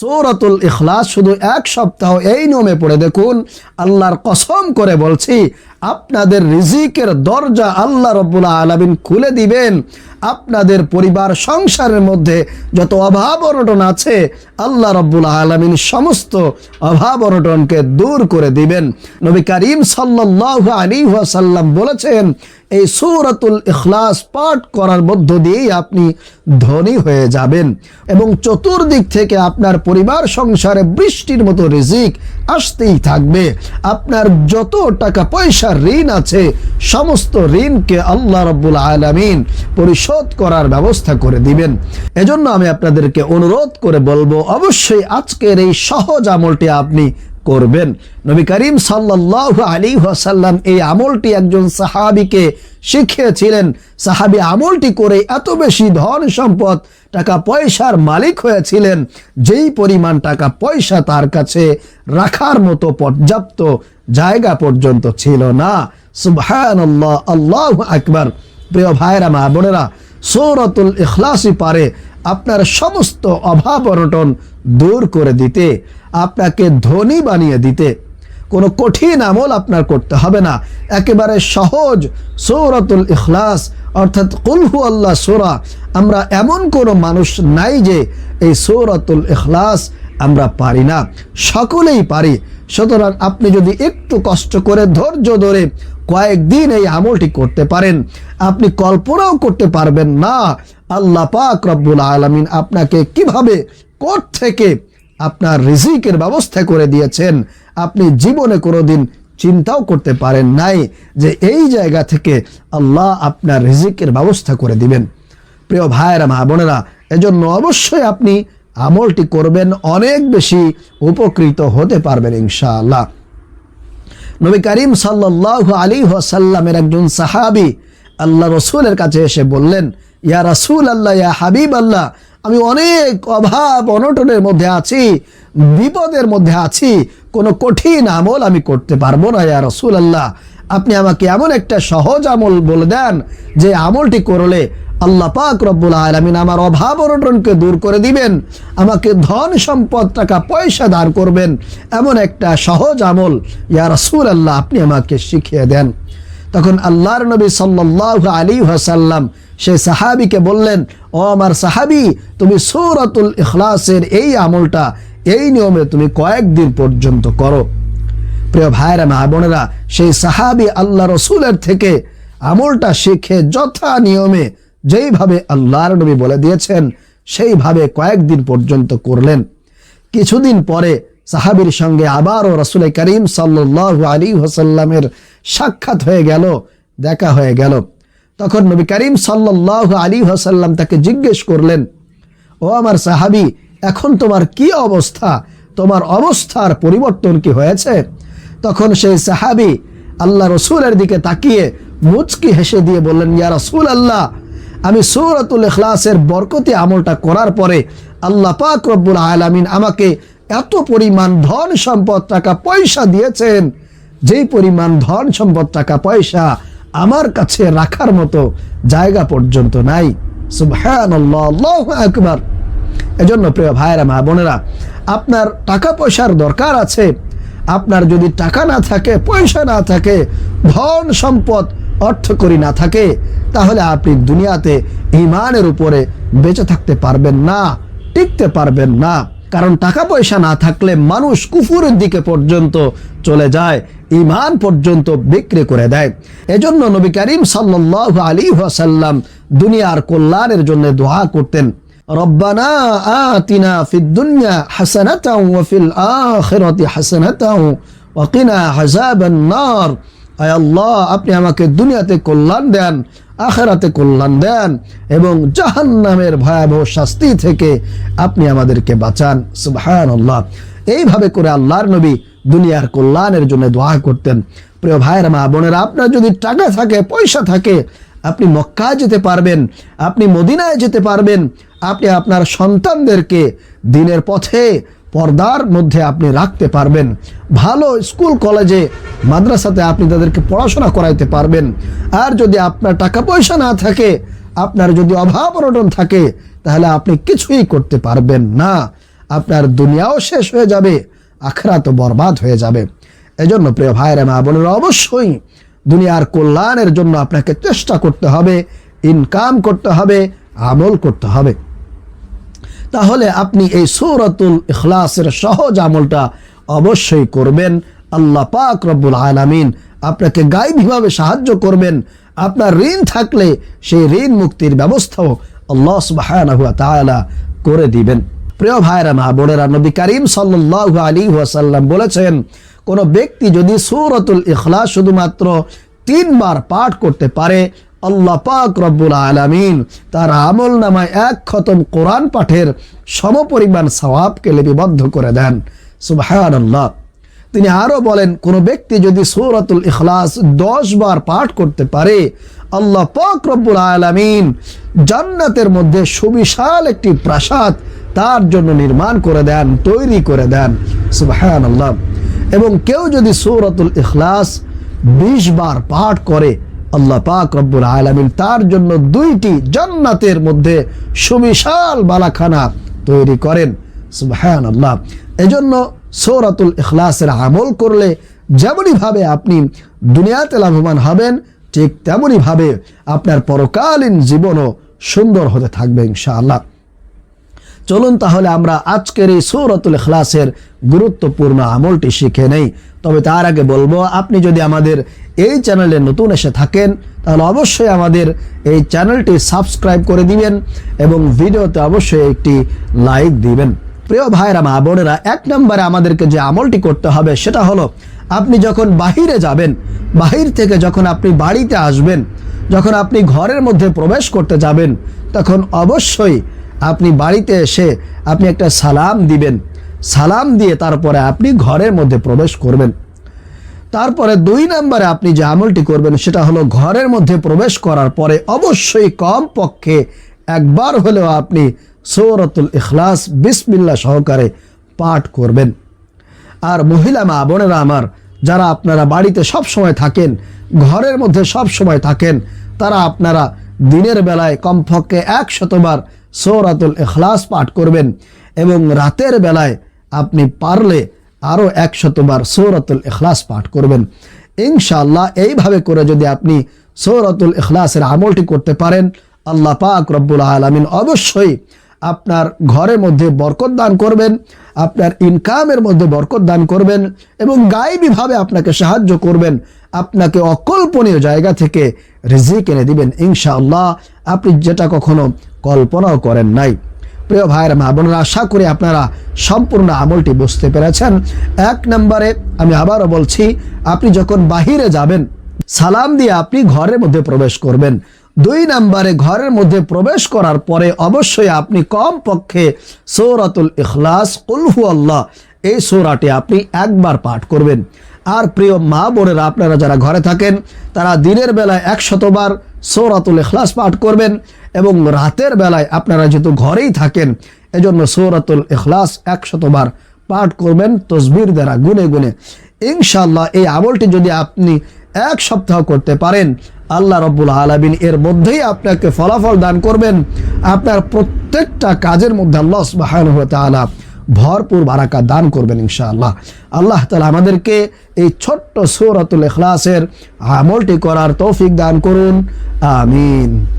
সৌরাতুল ইখলাস শুধু এক সপ্তাহ এই নিয়মে পড়ে দেখুন, আল্লাহর কসম করে বলছি, আপনাদের রিজিকের দরজা আল্লাহ রব্বুল আলমিন খুলে দিবেন। আপনাদের পরিবার, সংসারের মধ্যে যত অভাব অনটন আছে, আল্লাহ রব্বুল আলমিন সমস্ত অভাব অনটনকে দূর করে দিবেন। নবী করিম সাল্লাহ আলী সাল্লাম বলেছেন, এই সৌরাতুল ইখলাস পাঠ করার মধ্য দিয়েই আপনি ধনী হয়ে যাবেন এবং চতুর্দিক থেকে আপনার পরিবার, সংসারে বৃষ্টির মতো রিজিক আসতেই থাকবে। আপনার যত টাকা পয়সার ঋণ আছে, সমস্ত ঋণকে আল্লাহ রব্বুল আলমিন পরিশোধ করার ব্যবস্থা করে দিবেন। এজন্য আমি আপনাদেরকে অনুরোধ করে বলব, অবশ্যই আজকের এই সহজ আমলটি আপনি করবেন। নবী করিম সাল্লাহ আলী ওয়াসাল্লাম এই আমলটি একজন সাহাবিকে শিখিয়েছিলেন। সাহাবি আমলটি করে এত বেশি ধন সম্পদ, টাকা পয়সার মালিক হয়েছিলেন, যেই পরিমাণ টাকা পয়সা তার কাছে রাখার মতো পর্যাপ্ত জায়গা পর্যন্ত ছিল না। সুবহান আল্লাহ আল্লাহ আকবার। প্রিয় ভাইরা মা বোনেরা, সৌরতুল ইখলাসি পারে আপনার সমস্ত অভাব অনটন দূর করে দিতে, আপনাকে ধনী বানিয়ে দিতে। কোনো কঠিন আমল আপনার করতে হবে না। একেবারে সহজ সৌরতুল ইখলাস, অর্থাৎ কুলহু আল্লাহ সোরা, আমরা এমন কোনো মানুষ নাই যে এই সৌরতুল ইখলাস আমরা পারি না। সকলেই পারি। সুতরাং আপনি যদি একটু কষ্ট করে ধৈর্য ধরে কয়েকদিন এই আমলটি করতে পারেন। আপনি কল্পনাও করতে পারবেন না, আল্লাহ পাক রব্বুল আলমিন আপনাকে কীভাবে কোর্ট থেকে আপনার রিজিকের ব্যবস্থা করে দিয়েছেন, আপনি জীবনে কোনোদিন চিন্তাও করতে পারেন নাই যে এই জায়গা থেকে আল্লাহ আপনার রিজিকের ব্যবস্থা করে দিবেন। প্রিয় ভাইয়েরা, মা বোনেরা, এজন্য অবশ্যই আপনি আমলটি করবেন, অনেক বেশি উপকৃত হতে পারবেন ইনশাআল্লাহ। নবী করিম সাল্লাহ আলী সাল্লামের একজন সাহাবি আল্লাহ রসুলের কাছে এসে বললেন, ইয়া রাসুল আল্লাহ ইয়া হাবিব আল্লাহ আমি অনেক অভাব, অনটনের মধ্যে আছি, বিপদের মধ্যে আছি, কোনো কঠিন আমল আমি করতে পারব না, ইয়া রসুল আল্লাহ আপনি আমাকে এমন একটা সহজ আমল বলে দেন যে আমলটি করলে আল্লাহ পাক রব্বুল আলমিন আমার অভাব অনটনকে দূর করে দিবেন, আমাকে ধন সম্পদ, টাকা পয়সা দান করবেন। এমন একটা সহজ আমল, ইয়া রসুল আল্লাহ আপনি আমাকে শিখিয়ে দেন। তখন আল্লাহর নবী সাল্লাহ আলী হাসাল্লাম সে সাহাবিকে বললেন, ও আমার সাহাবি, তুমি সৌরাতুল ইখলাসের এই আমলটা, এই নিয়মে তুমি কয়েকদিন পর্যন্ত করো। প্রিয় ভাইরা, মা বোনেরা, সেই সাহাবি আল্লাহ রসুলের থেকে আমলটা শিখে যথা নিয়মে যেইভাবে আল্লাহর নবী বলে দিয়েছেন, সেইভাবে কয়েকদিন পর্যন্ত করলেন। কিছুদিন পরে সাহাবির সঙ্গে আবারও রসুল করিম সাল্লাহ আলী হোসাল্লামের সাক্ষাৎ হয়ে গেল, দেখা হয়ে গেল। তখন নবী করিম সাল্লাহ আলী হোসাল্লাম তাকে জিজ্ঞেস করলেন, ও আমার সাহাবি, এখন তোমার কি অবস্থা? তোমার অবস্থার পরিবর্তন কি হয়েছে? তখন সেই সাহাবি আল্লাহ রসুলের দিকে তাকিয়ে মুচকি হেসে দিয়ে বললেন, ইয়া রসুল আল্লাহ আমি সৌরতুল ইখলাসের বরকতি আমলটা করার পরে আল্লাহ পাক রব্বুল আলামিন আমাকে এত পরিমাণ ধন সম্পদ, টাকা, পয়সা দিয়েছেন। যেই পরিমাণ ধন সম্পদ, টাকা, পয়সা আমার কাছে রাখার মতো জায়গা পর্যন্ত নাই। আকবার। এজন্য প্রিয় ভাইয়েরা, মা বোনেরা, আপনার টাকা পয়সার দরকার আছে। আপনার যদি টাকা না থাকে, পয়সা না থাকে, ধন সম্পদ অর্থ করি না থাকে, তাহলে আপনি দুনিয়াতে ইমানের উপরে বেঁচে থাকতে পারবেন না, টিকতে পারবেন না। কারণ টাকা পয়সা না থাকলে মানুষ কুফুরের দিকে পর্যন্ত চলে যায় ইমান পর্যন্ত বিক্রি করে দেয়। এজন্য নবী করিম সাল্লাহ আলী দুনিয়ার কল্যাণের জন্য দোয়া করতেন, রব্বানা আতিনা ফিদ্দুনিয়া আয় আল্লাহ, আপনি আমাকে দুনিয়াতে কল্যাণ দেন, আখেরাতে কল্যাণ দেন এবং জাহান্নামের ভয়াবহ শাস্তি থেকে আপনি আমাদেরকে বাঁচান। সুবহান আল্লাহ এইভাবে করে আল্লাহর নবী দুনিয়ার কল্যাণের জন্য দোয়া করতেন। প্রিয় ভাইয়ের, মা বোনেরা, আপনার যদি টাকা থাকে, পয়সা থাকে, আপনি মক্কায় যেতে পারবেন, আপনি মদিনায় যেতে পারবেন, আপনি আপনার সন্তানদেরকে দিনের পথে পর্দার মধ্যে আপনি রাখতে পারবেন। ভালো স্কুল, কলেজে, মাদ্রাসাতে আপনি তাদেরকে পড়াশোনা করাইতে পারবেন। আর যদি আপনার টাকা পয়সা না থাকে, আপনার যদি অভাব অনটন থাকে, তাহলে আপনি কিছুই করতে পারবেন না। আপনার দুনিয়াও শেষ হয়ে যাবে আখরা তো বরবাদ হয়ে যাবে। এজন্য প্রিয় ভাইয়েরা, মা বোনেরা, অবশ্যই দুনিয়ার কল্যাণের জন্য আপনাকে চেষ্টা করতে হবে, ইনকাম করতে হবে, আমল করতে হবে। তাহলে আপনি এই সৌরতুল ইখলাসের সহজ আমলটা অবশ্যই করবেন। আল্লাহ পাক রব্বুল আলামিন আপনাকে গাইবীভাবে সাহায্য করবেন। আপনার ঋণ থাকলে সেই ঋণ মুক্তির ব্যবস্থাও আল্লাহ সুবহানাহু ওয়া তাআলা করে দিবেন। প্রিয় ভাইরা, মা বোনেরা, নবী করিম সাল্লাল্লাহু আলাইহি ওয়াসাল্লাম বলেছেন, কোনো ব্যক্তি যদি সূরাতুল ইখলাস শুধুমাত্র তিনবার পাঠ করতে পারে আল্লাহ পাক রব্বুল আলামিন তার আমল নামায় এক খতম কোরআন পাঠের সমপরিমাণ সওয়াবকে লিপিবদ্ধ করে দেন। সুবহানাল্লাহ। তিনি আরও বলেন, কোন ব্যক্তি যদি সূরাতুল ইখলাস দশ বার পাঠ করতে পারে, আল্লাহ পাক রব্বুল আলামিন জান্নাতের মধ্যে সুবিশাল একটি প্রাসাদ তার জন্য নির্মাণ করে দেন, তৈরি করে দেন। সুবহানাল্লাহ। এবং কেউ যদি সূরাতুল ইখলাস বিশ বার পাঠ করে আল্লাহ পাক রব্বুল আলমিন তার জন্য দুইটি জান্নাতের মধ্যে সুবিশাল বালাখানা তৈরি করেন। সুবহানাল্লাহ। এজন্য সৌরাতুল ইখলাসের আমল করলে যেমনইভাবে আপনি দুনিয়াতে লাভবান হবেন, ঠিক তেমনইভাবে আপনার পরকালীন জীবনও সুন্দর হতে থাকবে ইনশাআল্লাহ। চলুন তাহলে আমরা আজকের এই সৌরতুল ইখলাসের গুরুত্বপূর্ণ আমলটি শিখে নেই। তবে তার আগে বলব, আপনি যদি আমাদের এই চ্যানেলে নতুন এসে থাকেন, তাহলে অবশ্যই আমাদের এই চ্যানেলটি সাবস্ক্রাইব করে দিবেন এবং ভিডিওতে অবশ্যই একটি লাইক দিবেন। প্রিয় ভাইরা মা বোনেরা, এক নম্বরে আমাদেরকে যে আমলটি করতে হবে সেটা হলো, আপনি যখন বাহিরে যাবেন, বাহির থেকে যখন আপনি বাড়িতে আসবেন, যখন আপনি ঘরের মধ্যে প্রবেশ করতে যাবেন, তখন অবশ্যই আপনি বাড়িতে এসে আপনি একটা সালাম দিবেন। সালাম দিয়ে তারপরে আপনি ঘরের মধ্যে প্রবেশ করবেন। তারপরে দুই নম্বরে আপনি যে আমলটি করবেন, সেটা হলো ঘরের মধ্যে প্রবেশ করার পরে অবশ্যই কম পক্ষে একবার হলেও আপনি সৌরতুল ইখলাস বিসমিল্লা সহকারে পাঠ করবেন। আর মহিলা মা বোনেরা আমার, যারা আপনারা বাড়িতে সব সময় থাকেন, ঘরের মধ্যে সব সময় থাকেন, তারা আপনারা দিনের বেলায় কমপক্ষে এক শতবার সৌরাতুল এখলাস পাঠ করবেন এবং রাতের বেলায় আপনি পারলে আরও এক শতবার সৌরাতুল ইখলাস পাঠ করবেন। ইনশাআল্লাহ এইভাবে করে যদি আপনি সৌরাতুল এখলাসের আমলটি করতে পারেন, আল্লাহ পাক রব্বুল আলমিন অবশ্যই আপনার ঘরের মধ্যে বরকত দান করবেন, আপনার ইনকামের মধ্যে বরকত দান করবেন এবং গায়েবীভাবে আপনাকে সাহায্য করবেন, আপনাকে অকল্পনীয় জায়গা থেকে রিজিক এনে দিবেন। ইনশাআল্লাহ আপনি যেটা কখনো কল্পনাও করেন নাই। প্রিয় ভাইয়ের মা বোনেরা, আশা করি আপনারা সম্পূর্ণ আমলটি বুঝতে পেরেছেন। এক নম্বরে আমি আবারও বলছি, আপনি যখন বাহিরে যাবেন, সালাম দিয়ে আপনি ঘরের মধ্যে প্রবেশ করবেন। দুই নম্বরে, ঘরের মধ্যে প্রবেশ করার পরে অবশ্যই আপনি কম পক্ষে সৌরাতুল ইখলাস কুলহু আল্লাহ এই সৌরাটি আপনি একবার পাঠ করবেন। আর প্রিয় মা বোনেরা, আপনারা যারা ঘরে থাকেন, তারা দিনের বেলায় একশতবার সৌরাতুল ইখলাস পাঠ করবেন। এবং রাতের বেলায় আপনারা যেহেতু ঘরেই থাকেন, এজন্য সৌরাতুল ইখলাস একশতবার পাঠ করবেন তসবির দ্বারা গুনে গুনে। ইনশাল্লাহ এই আমলটি যদি আপনি এক সপ্তাহ করতে পারেন, আল্লাহ রব্বুল আলমিন এর মধ্যেই আপনাকে ফলাফল দান করবেন। আপনার প্রত্যেকটা কাজের মধ্যে আল্লাহ সুবাহান তালা ভরপুর বারাকা দান করবেন ইনশাআল্লাহ। আল্লাহ তালা আমাদেরকে এই ছোট্ট সৌরাতুল এখলাসের আমলটি করার তৌফিক দান করুন। আমিন।